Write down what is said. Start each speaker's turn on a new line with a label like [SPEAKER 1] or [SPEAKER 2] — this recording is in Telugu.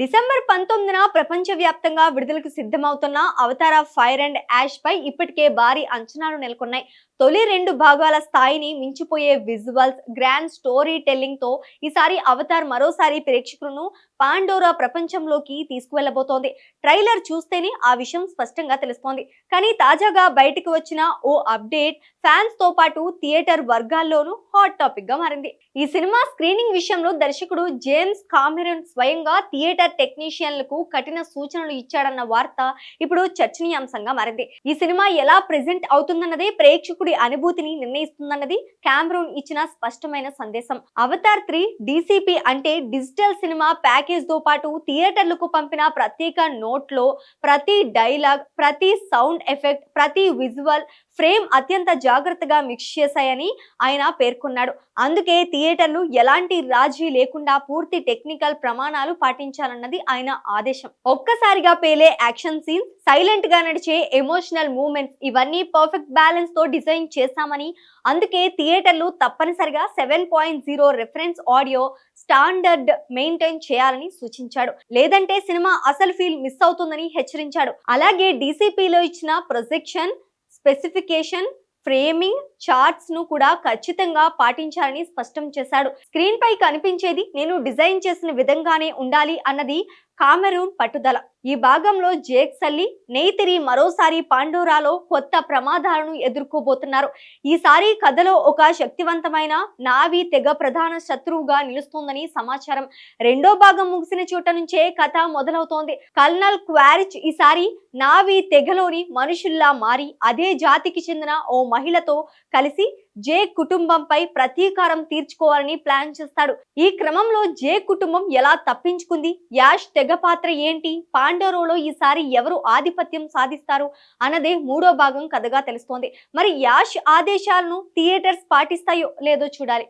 [SPEAKER 1] డిసెంబర్ పంతొమ్మిదిన ప్రపంచవ్యాప్తంగా విడుదలకు సిద్ధమవుతున్న అవతార ఫైర్ అండ్ యాష్ పై ఇప్పటికే భారీ అంచనాలు నెలకొన్నాయి. తొలి రెండు భాగాల స్థాయిని మించిపోయే విజువల్స్ గ్రాండ్ స్టోరీ టెల్లింగ్తో ఈసారి అవతార్ మరోసారి ప్రేక్షకులను పాండోరా ప్రపంచంలోకి తీసుకువెళ్ళబోతోంది ట్రైలర్ చూస్తేనే ఆ విషయం స్పష్టంగా తెలుస్తోంది. కానీ తాజాగా బయటకు వచ్చిన ఓ అప్డేట్ ఫ్యాన్స్తో పాటు థియేటర్ వర్గాల్లోనూ హాట్ టాపిక్గా మారింది. ఈ సినిమా స్క్రీనింగ్ విషయంలో దర్శకుడు జేమ్స్ కామెరన్ స్వయంగా థియేటర్ టెక్నీషియన్లకు కఠిన సూచనలు ఇచ్చాడన్న వార్త ఇప్పుడు చర్చనీయాంశంగా మారింది. ఈ సినిమా ఎలా ప్రెజెంట్ అవుతుందన్నదే ప్రేక్షకుడి అనుభూతిని నిర్ణయిస్తుందన్నది కామ్రూన్ ఇచ్చిన స్పష్టమైన సందేశం. అవతార్ త్రీ డీసీపీ అంటే డిజిటల్ సినిమా ప్యాకేజ్తో పాటు థియేటర్లకు పంపిన ప్రత్యేక నోట్లో ప్రతి డైలాగ్ ప్రతి సౌండ్ ఎఫెక్ట్ ప్రతి విజువల్ ఫ్రేమ్ అత్యంత జాగ్రత్తగా మిక్స్ చేశాయని ఆయన పేర్కొన్నాడు. అందుకే థియేటర్లు ఎలాంటి రాజీ లేకుండా పూర్తి టెక్నికల్ ప్రమాణాలు పాటించాలన్నది ఆయన ఆదేశం. ఒక్కసారిగా పేలే యాక్షన్ సీన్స్ సైలెంట్గా నడిచే ఎమోషనల్ మూమెంట్స్ ఇవన్నీ పర్ఫెక్ట్ బ్యాలెన్స్తో డిజైన్ చేశామని అందుకే థియేటర్లు తప్పనిసరిగా seven point zero reference audio standard maintain చేయాలని సూచించాడు. లేదంటే సినిమా అసలు ఫీల్ మిస్ అవుతుందని హెచ్చరించాడు. అలాగే డీసీపీలో ఇచ్చిన ప్రొజెక్షన్ specification, framing చార్ట్స్ను కూడా ఖచ్చితంగా పాటించాలని స్పష్టం చేశాడు. స్క్రీన్ పై కనిపించేది నేను డిజైన్ చేసిన విధంగానే ఉండాలి అన్నది కామెరూన్ పట్టుదల. ఈ భాగంలో జేక్ సల్లి నెయ్తిరి మరోసారి పాండోరాలో కొత్త ప్రమాదాలను ఎదుర్కోబోతున్నారు. ఈసారి కథలో ఒక శక్తివంతమైన నావి తెగ ప్రధాన శత్రువుగా నిలుస్తోందని సమాచారం. రెండో భాగం ముగిసిన చోట నుంచే కథ మొదలవుతోంది. కల్నల్ క్వారిచ్ ఈసారి నావి తెగలోని మనుషుల్లా మారి అదే జాతికి చెందిన ఓ మహిళతో కలిసి జే కుటుంబంపై ప్రతీకారం తీర్చుకోవాలని ప్లాన్ చేస్తాడు. ఈ క్రమంలో జే కుటుంబం ఎలా తప్పించుకుంది? యాష్ తెగ పాత్ర ఏంటి? పాండరోలో ఈసారి ఎవరు ఆధిపత్యం సాధిస్తారు? అన్నదే మూడో భాగం కథగా తెలుస్తోంది. మరి యాష్ ఆదేశాలను థియేటర్స్ పాటిస్తాయో లేదో చూడాలి.